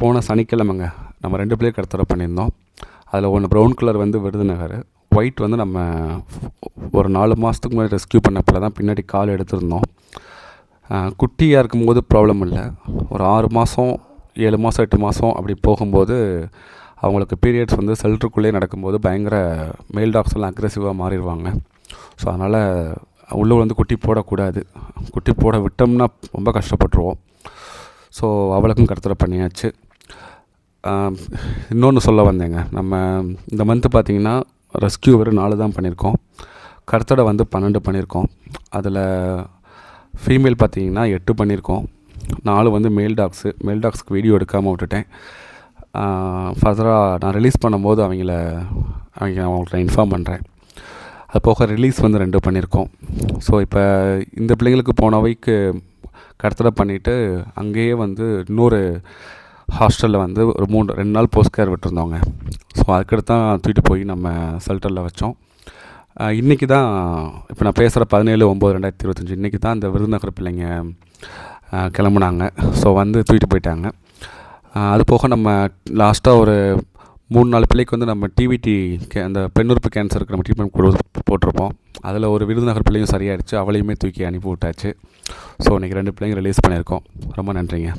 போன சனிக்கிழமைங்க நம்ம ரெண்டு பிளேயர் கடத்தரை பண்ணியிருந்தோம். அதில் ஒன்று ப்ரௌன் கலர் வந்து விருதுநகர் ஒயிட் வந்து நம்ம ஒரு நாலு மாதத்துக்கு முன்னாடி ரெஸ்க்யூ பண்ணப்பில் தான் பின்னாடி கால் எடுத்திருந்தோம். குட்டியாக இருக்கும்போது ப்ராப்ளம் இல்லை. ஒரு ஆறு மாதம் ஏழு மாதம் எட்டு மாதம் அப்படி போகும்போது அவங்களுக்கு பீரியட்ஸ் வந்து செல்ட்ருக்குள்ளேயே நடக்கும்போது பயங்கர மெயில் டாக்ஸ் எல்லாம் அக்ரெசிவாக மாறிடுவாங்க. ஸோ அதனால் உள்ளே வந்து குட்டி போடக்கூடாது. குட்டி போட விட்டோம்னா ரொம்ப கஷ்டப்பட்டுருவோம். ஸோ அவளுக்கும் கடத்தலை பண்ணியாச்சு. இன்னொன்று சொல்ல வந்தேங்க. நம்ம இந்த மந்த்து பார்த்திங்கன்னா ரெஸ்கியூ வெறும் நாலு தான் பண்ணியிருக்கோம் கருத்தடை வந்து பன்னெண்டு பண்ணியிருக்கோம் அதில் ஃபீமேல் பார்த்தீங்கன்னா எட்டு பண்ணியிருக்கோம் நாலு வந்து மேல் டாக்ஸு மேல் டாக்ஸ்க்கு வீடியோ எடுக்காமல் விட்டுட்டேன். ஃபர்தராக நான் ரிலீஸ் பண்ணும்போது அவங்கள அவங்க அவங்கள்ட்ட இன்ஃபார்ம் பண்ணுறேன் அது போக ரிலீஸ் வந்து ரெண்டு பண்ணியிருக்கோம் ஸோ இப்போ இந்த பிள்ளைங்களுக்கு போன வீக்கு கடத்தடை பண்ணிவிட்டு அங்கேயே வந்து இன்னொரு ஹாஸ்டலில் வந்து ஒரு மூணு ரெண்டு நாள் போஸ்ட் கேர் விட்டுருந்தோங்க ஸோ அதுக்கடுத்து தான் தூக்கிட்டு போய் நம்ம ஷெல்டரில் வச்சோம். இன்றைக்கி தான் இப்போ நான் பேசுகிற பதினேழு ஒம்பது ரெண்டாயிரத்தி இருபத்தஞ்சி இன்றைக்கி தான் இந்த விருதுநகர் பிள்ளைங்க கிளம்புனாங்க. ஸோ வந்து தூக்கிட்டு போயிட்டாங்க. அது போக நம்ம லாஸ்ட்டாக ஒரு மூணு நாலு பிள்ளைக்கு வந்து நம்ம டிவிடி கே அந்த பெண்ணுறுப்பு கேன்சருக்கு நம்ம ட்ரீட்மெண்ட் கொடு போட்டிருப்போம். அதில் ஒரு விருதுநகர் பிள்ளையும் சரியாயிடுச்சு. அவளையுமே தூக்கி அனுப்பி விட்டாச்சு. ஸோ இன்றைக்கி ரெண்டு பிள்ளைங்க ரிலீஸ் பண்ணியிருக்கோம். ரொம்ப நன்றிங்க.